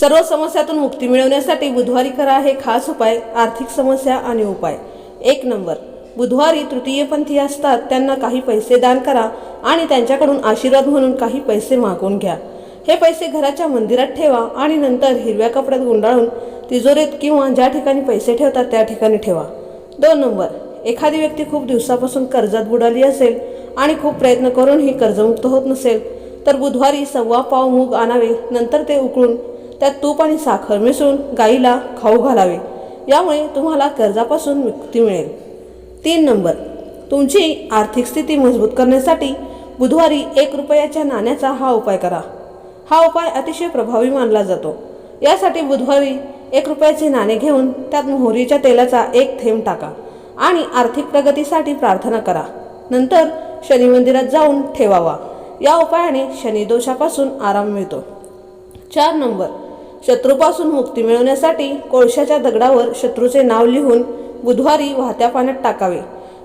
सर्व समस्यातून मुक्ती मिळवण्यासाठी बुधवारी करा हे खास उपाय आर्थिक समस्या आणि उपाय. एक नंबर बुधवारी तृतीयपंथी असतात त्यांना काही पैसे दान करा आणि त्यांच्याकडून आशीर्वाद म्हणून काही पैसे मागून घ्या. हे पैसे घराच्या मंदिरात ठेवा आणि नंतर हिरव्या कपड्यात गुंडाळून तिजोरीत किंवा ज्या ठिकाणी पैसे ठेवतात त्या ठिकाणी ठेवा. दोन नंबर एखादी व्यक्ती खूप दिवसापासून कर्जात बुडाली असेल आणि खूप प्रयत्न करूनही कर्जमुक्त होत नसेल तर बुधवारी सव्वा पाव मूग आणावे नंतर ते उकळून त्यात तूप आणि साखर मिसळून गाईला खाऊ घालावे. यामुळे तुम्हाला कर्जापासून मुक्ती मिळेल. तीन नंबर. तुमची आर्थिक स्थिती मजबूत करण्यासाठी बुधवारी एक रुपयाच्या नाण्याचा हा उपाय करा. हा उपाय अतिशय प्रभावी मानला जातो. यासाठी बुधवारी एक रुपयाचे नाणे घेऊन त्यात मोहरीच्या तेलाचा एक थेंब टाका आणि आर्थिक प्रगतीसाठी प्रार्थना करा. नंतर शनी मंदिरात जाऊन ठेवावा. या उपायाने शनिदोषापासून आराम मिळतो. चार नंबर. शत्रूपासून मुक्ती मिळवण्यासाठी कोळशाच्या दगडावर शत्रूचे नाव लिहून बुधवारी वाहत्या पाण्यात टाकावे.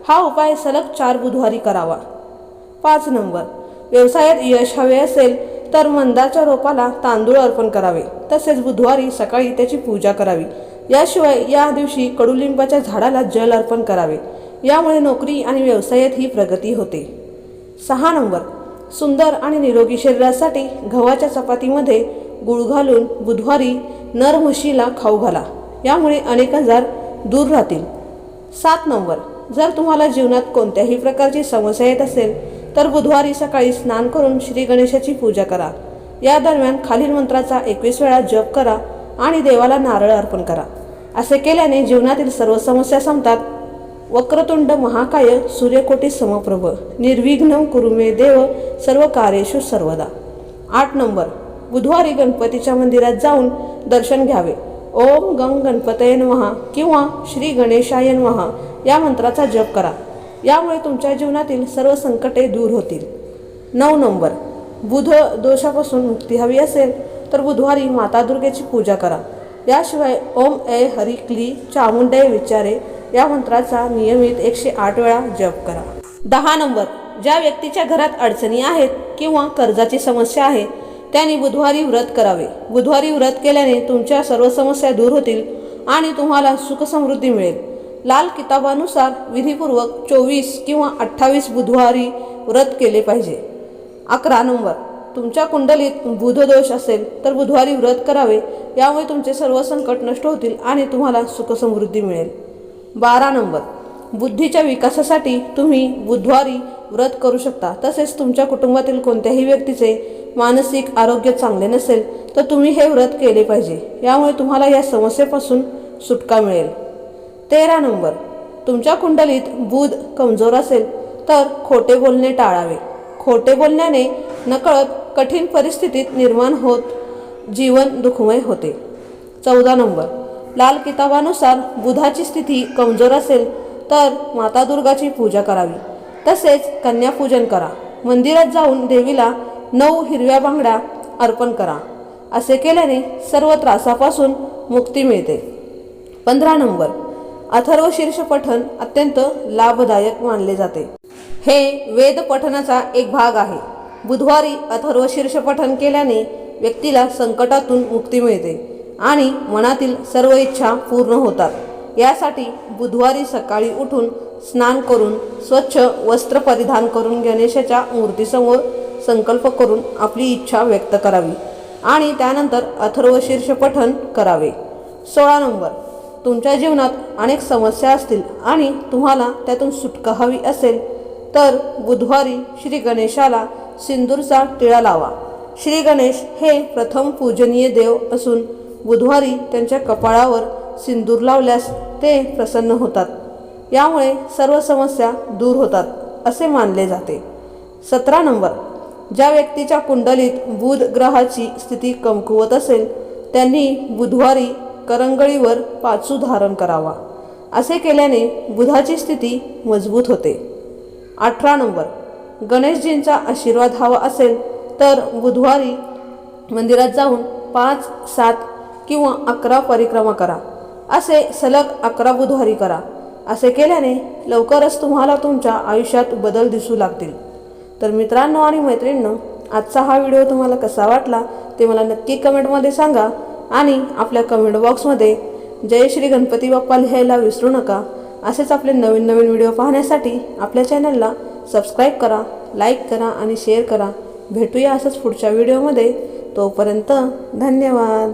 हा उपाय सलग चार बुधवारी करावा. पाच नंबर. व्यवसायात यश हवे असेल तर मंदाच्या रोपाला तांदूळ अर्पण करावे. तसेच बुधवारी सकाळी त्याची पूजा करावी. याशिवाय या दिवशी कडुलिंबाच्या झाडाला जल अर्पण करावे. यामुळे नोकरी आणि व्यवसायात ही प्रगती होते. सहा नंबर. सुंदर आणि निरोगी शरीरासाठी गव्हाच्या चपातीमध्ये गुळ घालून बुधवारी नर म्हशीला खाऊ घाला. यामुळे अनेक आजार दूर राहतील. सात नंबर. जर तुम्हाला जीवनात कोणत्याही प्रकारची समस्या येत असेल तर बुधवारी सकाळी स्नान करून श्री गणेशाची पूजा करा. या दरम्यान खालील मंत्राचा एकवीस वेळा जप करा आणि देवाला नारळ अर्पण करा. असे केल्याने जीवनातील सर्व समस्या संपतात. वक्रतुंड महाकाय सूर्यकोटी समप्रभ. निर्विघ्न कुरुमे देव सर्व कार्येषु सर्वदा. आठ नंबर. बुधवारी गणपतीच्या मंदिरात जाऊन दर्शन घ्यावे. ओम गंग गणपतयन वहा किंवा श्री गणेशायन वहा या मंत्राचा जप करा. यामुळे तुमच्या जीवनातील सर्व संकटे दूर होतील. नऊ नंबर. बुध दोषापासून मुक्ती हवी असेल तर बुधवारी माता दुर्गेची पूजा करा. याशिवाय ओम ए हरी क्ली चामुंडे विचारे या मंत्राचा नियमित एकशे आठ वेळा जप करा. दहा नंबर. ज्या व्यक्तीच्या घरात अडचणी आहेत किंवा कर्जाची समस्या आहे त्यांनी बुधवारी व्रत करावे. बुधवारी व्रत केल्याने तुमच्या सर्व समस्या दूर होतील आणि तुम्हाला सुखसमृद्धी मिळेल. लाल किताबानुसार विधीपूर्वक चोवीस किंवा अठ्ठावीस बुधवारी व्रत केले पाहिजे. अकरा नंबर. तुमच्या कुंडलीत बुधदोष असेल तर बुधवारी व्रत करावे. यामुळे तुमचे सर्व संकट नष्ट होतील आणि तुम्हाला सुखसमृद्धी मिळेल. बारा नंबर. बुद्धीच्या विकासासाठी तुम्ही बुधवारी व्रत करू शकता. तसेच तुमच्या कुटुंबातील कोणत्याही व्यक्तीचे मानसिक आरोग्य चांगले नसेल तर तुम्ही हे व्रत केले पाहिजे. यामुळे तुम्हाला या समस्येपासून सुटका मिळेल. तेरा नंबर. तुमच्या कुंडलीत बुध कमजोर असेल तर खोटे बोलणे टाळावे. खोटे बोलण्याने नकळत कठीण परिस्थितीत निर्माण होत जीवन दुःखमय होते. चौदा नंबर. लाल किताबानुसार बुधाची स्थिती कमजोर असेल तर माता दुर्गाची पूजा करावी. तसेच कन्यापूजन करा. मंदिरात जाऊन देवीला नऊ हिरव्या बांगड्या अर्पण करा. असे केल्याने सर्व त्रासापासून मुक्ती मिळते. पंधरा नंबर. अथर्व शीर्ष पठण अत्यंत लाभदायक मानले जाते. हे वेद पठणाचा एक भाग आहे. बुधवारी अथर्व शीर्ष पठण केल्याने व्यक्तीला संकटातून मुक्ती मिळते आणि मनातील सर्व इच्छा पूर्ण होतात. यासाठी बुधवारी सकाळी उठून स्नान करून स्वच्छ वस्त्र परिधान करून गणेशाच्या मूर्तीसमोर संकल्प करून आपली इच्छा व्यक्त करावी आणि त्यानंतर अथर्व शीर्ष करावे. सोळा नंबर. तुमच्या जीवनात अनेक समस्या असतील आणि तुम्हाला त्यातून सुटका हवी असेल तर बुधवारी श्री गणेशाला सिंदूरचा टिळा लावा. श्री गणेश हे प्रथम पूजनीय देव असून बुधवारी त्यांच्या कपाळावर सिंदूर लावल्यास ते प्रसन्न होतात. यामुळे सर्व समस्या दूर होतात असे मानले जाते. सतरा नंबर. ज्या व्यक्तीच्या कुंडलीत बुध ग्रहाची स्थिती कमकुवत असेल त्यांनी बुधवारी करंगळीवर पाचू धारण करावा. असे केल्याने बुधाची स्थिती मजबूत होते. अठरा नंबर. गणेशजींचा आशीर्वाद हवा असेल तर बुधवारी मंदिरात जाऊन पाच सात किंवा अकरा परिक्रमा करा. असे सलग अकरा बुधवारी करा. असे केल्याने लवकरच तुम्हाला तुमच्या आयुष्यात बदल दिसू लागतील. तर मित्रांनो आणि मैत्रिणींनो आजचा हा व्हिडिओ तुम्हाला कसा वाटला ते मला नक्की कमेंटमध्ये सांगा आणि आपल्या कमेंट बॉक्समध्ये जय श्री गणपती बाप्पा लिहायला विसरू नका असेच आपले नवीन नवीन व्हिडिओ पाहण्यासाठी आपल्या चॅनलला सबस्क्राईब करा लाईक करा आणि शेअर करा. भेटूया असंच पुढच्या व्हिडिओमध्ये. तोपर्यंत धन्यवाद.